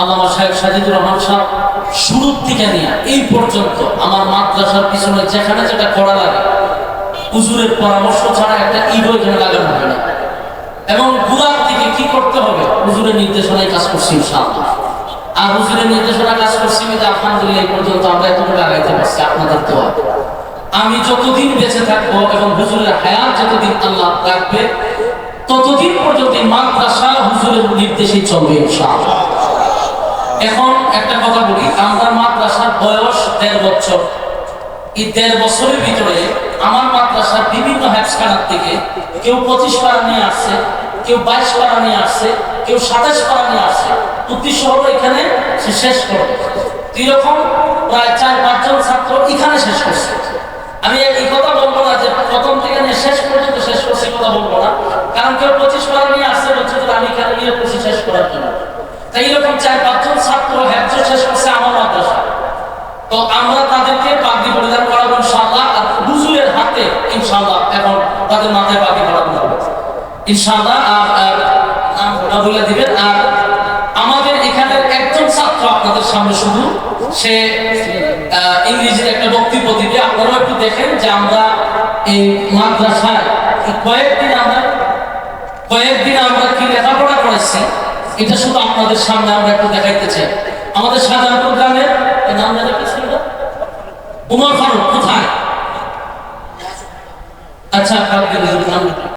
আল্লামা সাহেব সাজিদুর রহমান সাহেব শুরুর থেকে নিয়ে, এই পর্যন্ত আমার মাদ্রাসার পিছনে যেখানে যেটা করা লাগে, হুজুরের পরামর্শ ছাড়া একটা ইডো এখানে লাগানো হবে না। এবং গুড়ার দিকে কি করতে হবে? হুজুরের নির্দেশনায় কাজ করছি ইনশাআল্লাহ। আর হুজুরের নির্দেশনা কাজ করছি যে আলহামদুলিল্লাহ, এই পর্যন্ত আমরা এতটুকু লাগাইতে পারছি আপনাদের দোয়া। আমি যতদিন বেঁচে থাকব এবং হুজুরের হায়াত যতদিন আল্লাহ রাখবে, ততদিন পর্যন্ত মাদ্রাসা হুজুরের নির্দেশেই চলবে ইনশাআল্লাহ। এখন একটা কথা বলি আমরা মাদ্রাসার বয়স দেড় বছর। এই দেড় বছরের ভিতরে আমার মাদ্রাসার বিভিন্ন হ্যাপসখানার থেকে কেউ পঁচিশ পারা নিয়ে আসছে, কেউ বাইশ পারা নিয়ে আসছে, কেউ সাতাশ পারা নিয়ে আসছে। উদ্দেশ্য হলো এখানে সে শেষ করবে এরকম প্রায় চার পাঁচজন ছাত্র এখানে শেষ করছে। আমি এই কথা বলব না যে প্রথম থেকে শেষ পর্যন্ত শেষ করছে কথা বলব না। কারণ কেউ পঁচিশ পারা নিয়ে আসছে বলছে আমি এখানে নিয়ে শেষ করার জন্য। তাই এরকম চার পাঁচজন ছাত্র হ্যাপস শেষ করছে আমার মাদ্রাসা তো আমরা তাদেরকে পাগড়ি পরিধান করাবো ইনশাআল্লাহ, আর হুজুরের হাতে ইনশাআল্লাহ এখন তাদের মাথায় পাগড়ি পরানো হবে ইনশাআল্লাহ, আর আর বলে দিবেন, আর আমাদের এখানের একজন ছাত্র আপনাদের সামনে শুধু, সে ইংরেজির একটা বক্তব্য দিবে, আপনারাও একটু দেখেন যে আমরা এই মাদ্রাসায় কয়েকদিন আমরা কয়েকদিন আমরা কি লেখাপড়া করেছি, এটা শুধু আপনাদের সামনে আমরা একটু দেখাইতে চাই। আমাদের সাধারণপুর গ্রামের, এর নাম জানা উমর ফারুক কোথায়? আচ্ছা